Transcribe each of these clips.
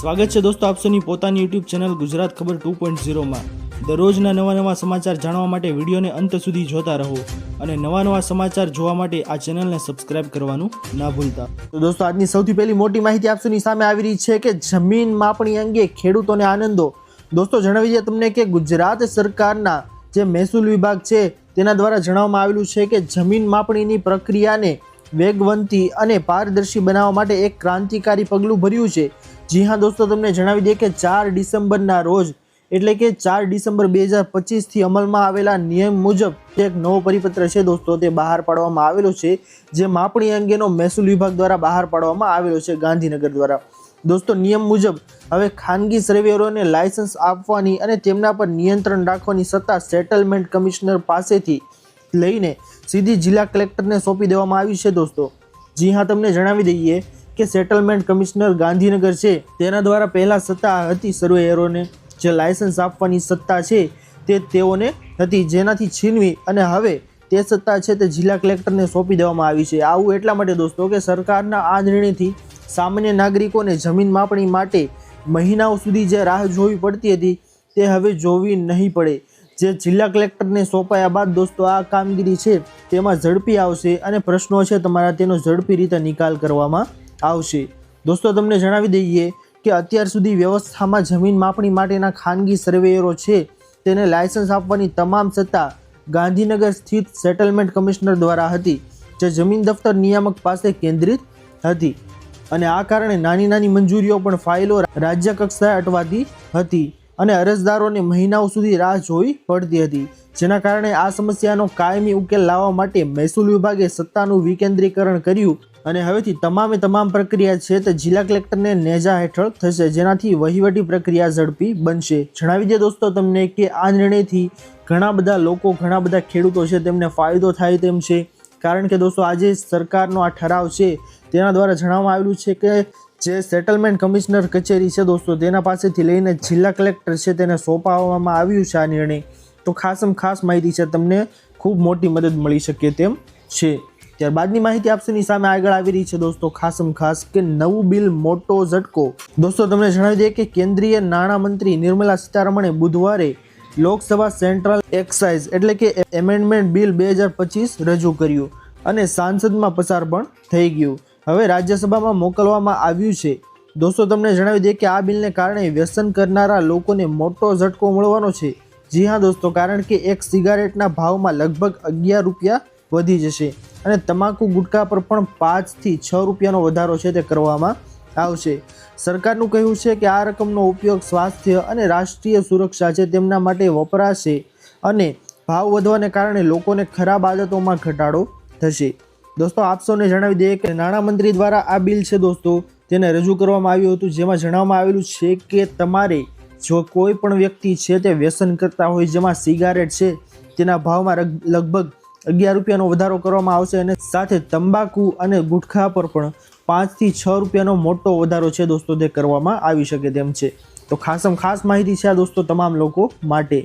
સ્વાગત છે દોસ્તો આપસોની પોતાની યુટ્યુબ ચેનલ ગુજરાત ખબર ટુ પોઈન્ટ ઝીરોમાં દરરોજના નવા નવા સમાચાર જાણવા માટે વિડીયોને અંત સુધી જોતા રહો અને નવા નવા સમાચાર જોવા માટે આ ચેનલને સબસ્ક્રાઇબ કરવાનું ના ભૂલતા. તો દોસ્તો આજની સૌથી પહેલી મોટી માહિતી આપસોની સામે આવી રહી છે કે જમીન માપણી અંગે ખેડૂતોને આનંદો. દોસ્તો જણાવી દઈએ તમને કે ગુજરાત સરકારના જે મહેસૂલ વિભાગ છે, તેના દ્વારા જણાવવામાં આવેલું છે કે જમીન માપણીની પ્રક્રિયાને વેગવંતી અને પારદર્શી બનાવવા માટે એક ક્રાંતિકારી પગલું ભર્યું છે. જી હા દોસ્તો, તમને જણાવી દઈએ કે ચાર ડિસેમ્બરના રોજ, એટલે કે ચાર ડિસેમ્બર બે હજાર પચીસથી અમલમાં આવેલા નિયમ મુજબ એક નવો પરિપત્ર છે દોસ્તો, તે બહાર પાડવામાં આવેલો છે, જે માપણી અંગેનો મહેસૂલ વિભાગ દ્વારા બહાર પાડવામાં આવેલો છે ગાંધીનગર દ્વારા. દોસ્તો, નિયમ મુજબ હવે ખાનગી સર્વેયરોને લાયસન્સ આપવાની અને તેમના પર નિયંત્રણ રાખવાની સત્તા સેટલમેન્ટ કમિશનર પાસેથી લઈને સીધી જિલ્લા કલેક્ટરને સોંપી દેવામાં આવી છે દોસ્તો. જી હા, તમને જણાવી દઈએ કે સેટલમેન્ટ કમિશનર ગાંધીનગર છે. તેના દ્વારા પહેલાં સત્તા હતી સર્વેયરોને. જે લાયસન્સ આપવાની સત્તા છે તે તેઓને હતી, જેનાથી છીનવી અને હવે તે સત્તા છે તે જિલ્લા કલેક્ટરને સોંપી દેવામાં આવી છે. આવું એટલા માટે દોસ્તો કે સરકારના આ નિર્ણયથી સામાન્ય નાગરિકોને જમીન માપણી માટે મહિનાઓ સુધી જે રાહ જોવી પડતી હતી તે હવે જોવી નહીં પડે. જે જિલ્લા કલેક્ટરને સોંપાયા બાદ દોસ્તો આ કામગીરી છે તેમાં ઝડપી આવશે અને પ્રશ્નો છે તમારા તેનો ઝડપી રીતે નિકાલ કરવામાં આવશે. દોસ્તો, તમને જણાવી દઈએ કે અત્યાર સુધી વ્યવસ્થામાં જમીન માપણી માટેના ખાનગી સર્વેયરો છે. તેને લાયસન્સ આપવાની તમામ સત્તા ગાંધીનગર સ્થિત સેટલમેન્ટ કમિશનર દ્વારા હતી, જે જમીન દફતર નિયામક પાસે કેન્દ્રિત હતી. અને આ કારણે નાની નાની મંજૂરીઓ પણ ફાઇલો રાજ્ય કક્ષાએ અટવાતી હતી અને અરજદારોને મહિનાઓ સુધી રાહ જોવી પડતી હતી, જેના કારણે આ સમસ્યાનો કાયમી ઉકેલ લાવવા માટે મહેસૂલ વિભાગે સત્તાનું વિકેન્દ્રીકરણ કર્યું અને હવેથી તમામે તમામ પ્રક્રિયા છે તે જિલ્લા કલેક્ટરને નેજા હેઠળ થશે. જેનાથી વહીવટી પ્રક્રિયા ઝડપી બનશે. જણાવી દે દોસ્તો તમને કે આ નિર્ણયથી ઘણા બધા લોકો, ઘણા બધા ખેડૂતો છે તેમને ફાયદો થાય તેમ છે. કારણ કે દોસ્તો આજે સરકારનો આ ઠરાવ છે તેના દ્વારા જણાવવામાં આવેલું છે કે જે સેટલમેન્ટ કમિશનર કચેરી છે દોસ્તો તેના પાસેથી લઈને જિલ્લા કલેક્ટર છે તેને સોંપાવવામાં આવ્યું છે આ નિર્ણય. તો ખાસમ ખાસ માહિતી છે તમને ખૂબ મોટી મદદ મળી શકે તેમ છે. ત્યારબાદની માહિતી આપસોની સામે આગળ આવી રહી છે દોસ્તો, ખાસમ ખાસ કે નવું બિલ મોટો ઝટકો. દોસ્તો, તમને જણાવી દઈએ કે કેન્દ્રીય નાણામંત્રી નિર્મલા સીતારમણે બુધવારે લોકસભા સેન્ટ્રલ એક્સાઇઝ એટલે કે એમેન્ડમેન્ટ બિલ બે હજાર પચીસ રજૂ કર્યું અને સાંસદમાં પસાર પણ થઈ ગયું. હવે રાજ્યસભામાં મોકલવામાં આવ્યું છે. દોસ્તો, તમને જણાવી દઈએ કે આ બિલને કારણે વ્યસન કરનારા લોકોને મોટો ઝટકો મળવાનો છે. જી હા દોસ્તો, કારણ કે એક સિગારેટના ભાવમાં લગભગ અગિયાર રૂપિયા વધી જશે. અને તમાકુ ગુટખા પર પણ પાંચથી છ રૂપિયાનો વધારો છે તે કરવામાં આવશે. સરકારનું કહેવું છે કે આ રકમનો ઉપયોગ સ્વાસ્થ્ય અને રાષ્ટ્રીય સુરક્ષા છે તેમના માટે વપરાશે અને ભાવ વધવાને કારણે લોકોને ખરાબ આદતોમાં ઘટાડો થશે. દોસ્તો, આપ સૌને જણાવી દઈએ કે નાણામંત્રી દ્વારા આ બિલ છે દોસ્તો, તેને રજૂ કરવામાં આવ્યું હતું, જેમાં જણાવવામાં આવેલું છે કે તમારે જો કોઈ પણ વ્યક્તિ છે તે વ્યસન કરતા હોય, જેમાં સિગારેટ છે, તેના ભાવમાં લગભગ અગિયાર રૂપિયાનો વધારો કરવામાં આવશે અને સાથે તંબાકુ અને ગુટખા પર પણ પાંચથી છ રૂપિયાનો મોટો વધારો છે દોસ્તો, તે કરવામાં આવી શકે તેમ છે. તો ખાસમ ખાસ માહિતી છે આ દોસ્તો તમામ લોકો માટે.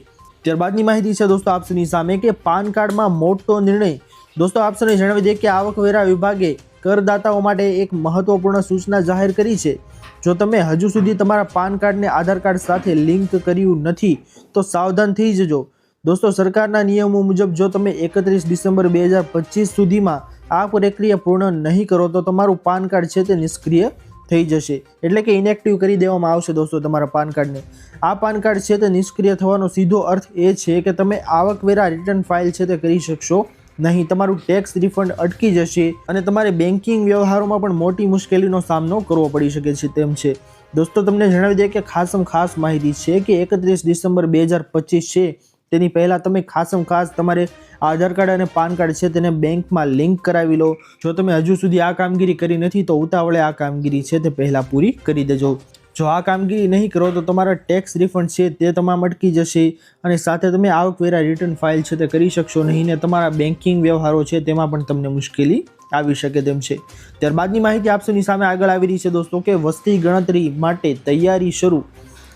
ત્યારબાદની માહિતી છે દોસ્તો આપસની સામે કે પાન કાર્ડમાં મોટો નિર્ણય. દોસ્તો આપસને જણાવી દઈએ કે આવકવેરા વિભાગે કરદાતાઓ માટે એક મહત્વપૂર્ણ સૂચના જાહેર કરી છે. જો તમે હજુ સુધી તમારા પાન કાર્ડને આધાર કાર્ડ સાથે લિંક કર્યું નથી, તો સાવધાન થઈ જજો. દોસ્તો, સરકારના નિયમો મુજબ જો તમે એકત્રીસ ડિસેમ્બર બે પચીસ સુધીમાં આ પ્રક્રિયા પૂર્ણ નહીં કરો, તો તમારું પાન કાર્ડ છે તે નિષ્ક્રિય થઈ જશે. એટલે કે ઇનેક્ટિવ કરી દેવામાં આવશે દોસ્તો તમારા પાન કાર્ડને. આ પાન કાર્ડ છે તે નિષ્ક્રિય થવાનો સીધો અર્થ એ છે કે તમે આવકવેરા રિટર્ન ફાઇલ છે તે કરી શકશો નહીં. તમારું ટેક્સ રિફંડ અટકી જશે અને તમારે બેન્કિંગ વ્યવહારોમાં પણ મોટી મુશ્કેલીનો સામનો કરવો પડી શકે છે તેમ છે. દોસ્તો, તમને જણાવી દઈએ કે ખાસમ ખાસ માહિતી છે કે એકત્રીસ ડિસેમ્બર બે હજાર પચીસ છે. તેની પહેલાં તમે ખાસમ ખાસ તમારે આધાર કાર્ડ અને પાન કાર્ડ છે તેને બેંકમાં લિંક કરાવી લો. જો તમે હજુ સુધી આ કામગીરી કરી નથી તો ઉતાવળે આ કામગીરી છે તે પહેલાં પૂરી કરી દેજો. જો આ કામગીરી નહીં કરો તો તમારા ટેક્સ રિફંડ છે તે તમામ અટકી જશે અને સાથે તમે આવકવેરા રિટર્ન ફાઇલ છે તે કરી શકશો નહીં ને તમારા બેન્કિંગ વ્યવહારો છે તેમાં પણ તમને મુશ્કેલી આવી શકે તેમ છે. ત્યારબાદની માહિતી આપસોની સામે આગળ આવી રહી છે દોસ્તો કે વસ્તી ગણતરી માટે તૈયારી શરૂ.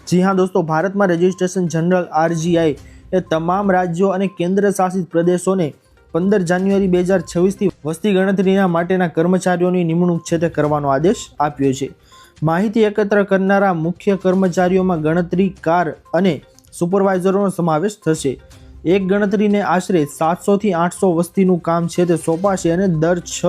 જી હા દોસ્તો, ભારતમાં રજિસ્ટ્રેશન જનરલ આરજીઆઈ એ તમામ રાજ્યો અને કેન્દ્ર શાસિત પ્રદેશોને પંદર જાન્યુઆરી બે હજાર છવ્વીસથી વસ્તી ગણતરીના માટેના કર્મચારીઓની નિમણૂક છે તે કરવાનો આદેશ આપ્યો છે. માહિતી એકત્ર કરનારા મુખ્ય કર્મચારીઓમાં ગણતરીકાર અને સુપરવાઇઝરોનો સમાવેશ થશે. એક ગણતરીને આશરે સાતસોથી આઠસો વસ્તીનું કામ છે તે સોંપાશે અને દર છ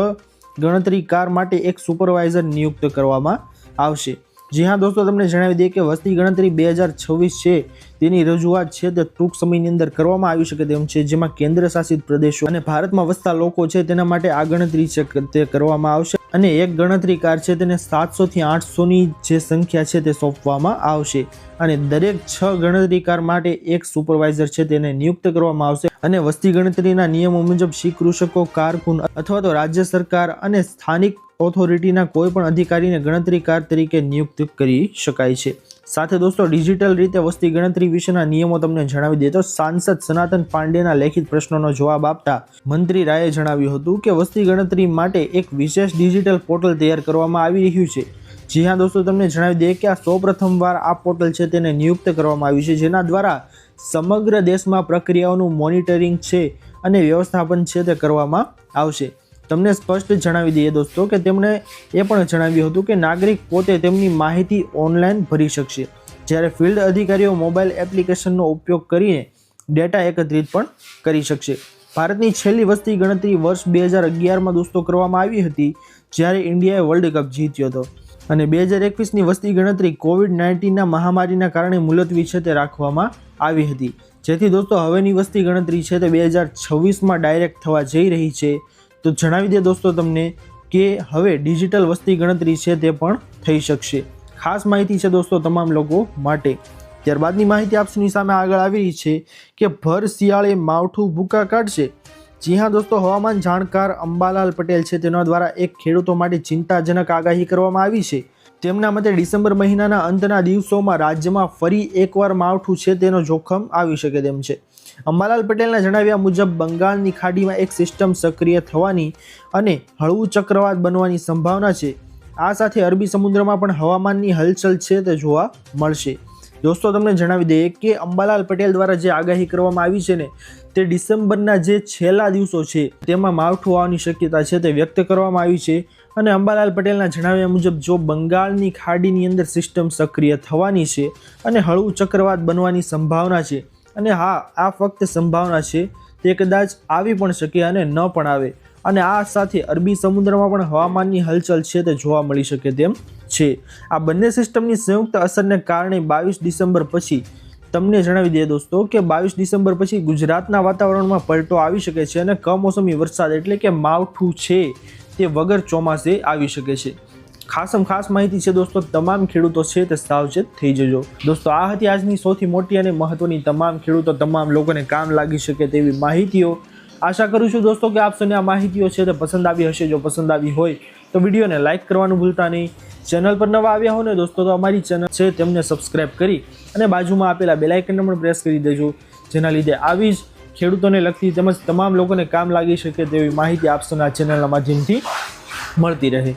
ગણતરીકાર માટે એક સુપરવાઇઝર નિયુક્ત કરવામાં આવશે. જી હા, દોસ્તો, તમને જણાવી દઈએ કે વસ્તી ગણતરી બે હજાર છવ્વીસ છે. તેની રજૂઆત છે તે ટૂંક સમયની અંદર કરવામાં આવી શકે તેમ છે, જેમાં કેન્દ્ર શાસિત પ્રદેશો અને ભારતમાં વસતા લોકો છે, તેના માટે આ ગણતરી છે તે કરવામાં આવશે. અને એક ગણતરીકાર છે તેને સાતસોથી આઠસોની જે સંખ્યા છે તે સોંપવામાં આવશે. અને દરેક છ ગણતરીકાર માટે એક સુપરવાઇઝર છે તેને નિયુક્ત કરવામાં આવશે. અને વસ્તી ગણતરીના નિયમો મુજબ શી કૃષકો કારકુન અથવા તો રાજ્ય સરકાર અને સ્થાનિક ઓથોરિટીના કોઈ પણ અધિકારીને ગણતરીકાર તરીકે નિયુક્ત કરી શકાય છે. સાથે દોસ્તો, ડિજિટલ રીતે વસ્તી ગણતરી વિશેના નિયમો તમને જણાવી દે તો સાંસદ સનાતન પાંડેના લેખિત પ્રશ્નોનો જવાબ આપતા મંત્રી રાયે જણાવ્યું હતું કે વસ્તી ગણતરી માટે એક વિશેષ ડિજિટલ પોર્ટલ તૈયાર કરવામાં આવી રહ્યું છે. જી હા, દોસ્તો, તમને જણાવી દઈએ કે આ સૌ પ્રથમવાર આ પોર્ટલ છે તેને નિયુક્ત કરવામાં આવ્યું છે, જેના દ્વારા સમગ્ર દેશમાં પ્રક્રિયાઓનું મોનિટરિંગ છે અને વ્યવસ્થાપન છે તે કરવામાં આવશે. તમને સ્પષ્ટ જણાવી દઈએ દોસ્તો કે તેમણે એ પણ જણાવ્યું હતું કે નાગરિક પોતે તેમની માહિતી ઓનલાઈન ભરી શકશે. જ્યારે ફિલ્ડ અધિકારીઓ મોબાઈલ એપ્લિકેશનનો ઉપયોગ કરીને ડેટા એકત્રિત પણ કરી શકશે. ભારતની છેલ્લી વસ્તી ગણતરી વર્ષ બે હજાર અગિયારમાં દોસ્તો કરવામાં આવી હતી, જ્યારે ઇન્ડિયાએ વર્લ્ડ કપ જીત્યો હતો. અને બે હજાર એકવીસની વસ્તી ગણતરી કોવિડ નાઇન્ટીનના મહામારીના કારણે મુલતવી છે તે રાખવામાં આવી હતી. જેથી દોસ્તો હવેની વસ્તી ગણતરી છે તે બે હજાર છવ્વીસમાં ડાયરેક્ટ થવા જઈ રહી છે. તો જણાવી દે દોસ્તો તમને કે હવે ડિજિટલ વસ્તી ગણતરી છે તે પણ થઈ શકશે. ખાસ માહિતી છે દોસ્તો તમામ લોકો માટે. ત્યારબાદની માહિતી આપની સામે આગળ આવી રહી છે કે ભર શિયાળે માવઠું ભૂકા કાઢશે. જી હા દોસ્તો, હવામાન જાણકાર અંબાલાલ પટેલ છે. તેના દ્વારા એક ખેડૂતો માટે ચિંતાજનક આગાહી કરવામાં આવી છે. તેમના મતે ડિસેમ્બર મહિનાના અંતના દિવસોમાં રાજ્યમાં ફરી એકવાર માવઠું છે તેનો જોખમ આવી શકે તેમ છે. અંબાલાલ પટેલના જણાવ્યા મુજબ, બંગાળની ખાડીમાં એક સિસ્ટમ સક્રિય થવાની અને હળવું ચક્રવાત બનવાની સંભાવના છે. આ સાથે અરબી સમુદ્રમાં પણ હવામાનની હલચલ છે તે જોવા મળશે. દોસ્તો, તમને જણાવી દઈએ કે અંબાલાલ પટેલ દ્વારા જે આગાહી કરવામાં આવી છે ને, તે ડિસેમ્બરના જે છેલ્લા દિવસો છે, તેમાં માવઠું આવવાની શક્યતા છે તે વ્યક્ત કરવામાં આવી છે અને અંબાલાલ પટેલના જણાવ્યા મુજબ, જો બંગાળની ખાડીની અંદર સિસ્ટમ સક્રિય થવાની છે અને હળવું ચક્રવાત બનવાની સંભાવના છે અને હા, આ ફક્ત સંભાવના છે. તે કદાચ આવી પણ શકે અને ન પણ આવે. અને આ સાથે અરબી સમુદ્રમાં પણ હવામાનની હલચલ છે તે જોવા મળી શકે તેમ છે. આ બંને સિસ્ટમની સંયુક્ત અસરને કારણે બાવીસ ડિસેમ્બર પછી તમને જણાવી દઈએ દોસ્તો કે બાવીસ ડિસેમ્બર પછી ગુજરાતના વાતાવરણમાં પલટો આવી શકે છે અને કમોસમી વરસાદ એટલે કે માવઠું છે તે વગર ચોમાસે આવી શકે છે. ખાસમ ખાસ માહિતી છે દોસ્તો, તમામ ખેડૂતો છે તે સાવચેત થઈ જજો. દોસ્તો, આ હતી આજની સૌથી મોટી અને મહત્વની તમામ ખેડૂતો, તમામ લોકોને કામ લાગી શકે તેવી માહિતીઓ. આશા કરું છું દોસ્તો કે આપ આ માહિતીઓ છે તે પસંદ આવી હશે. જો પસંદ આવી હોય તો વિડીયોને લાઇક કરવાનું ભૂલતા નહીં. ચેનલ પર નવા આવ્યા હો ને દોસ્તો, તો અમારી ચેનલ છે તેમને સબસ્ક્રાઇબ કરી અને બાજુમાં આપેલા બેલાઇકનને પણ પ્રેસ કરી દેજો. જેના લીધે આવી જ ખેડૂતોને લગતી તેમજ તમામ લોકોને કામ લાગી શકે તેવી માહિતી આપશોના ચેનલના માધ્યમથી મળતી રહે.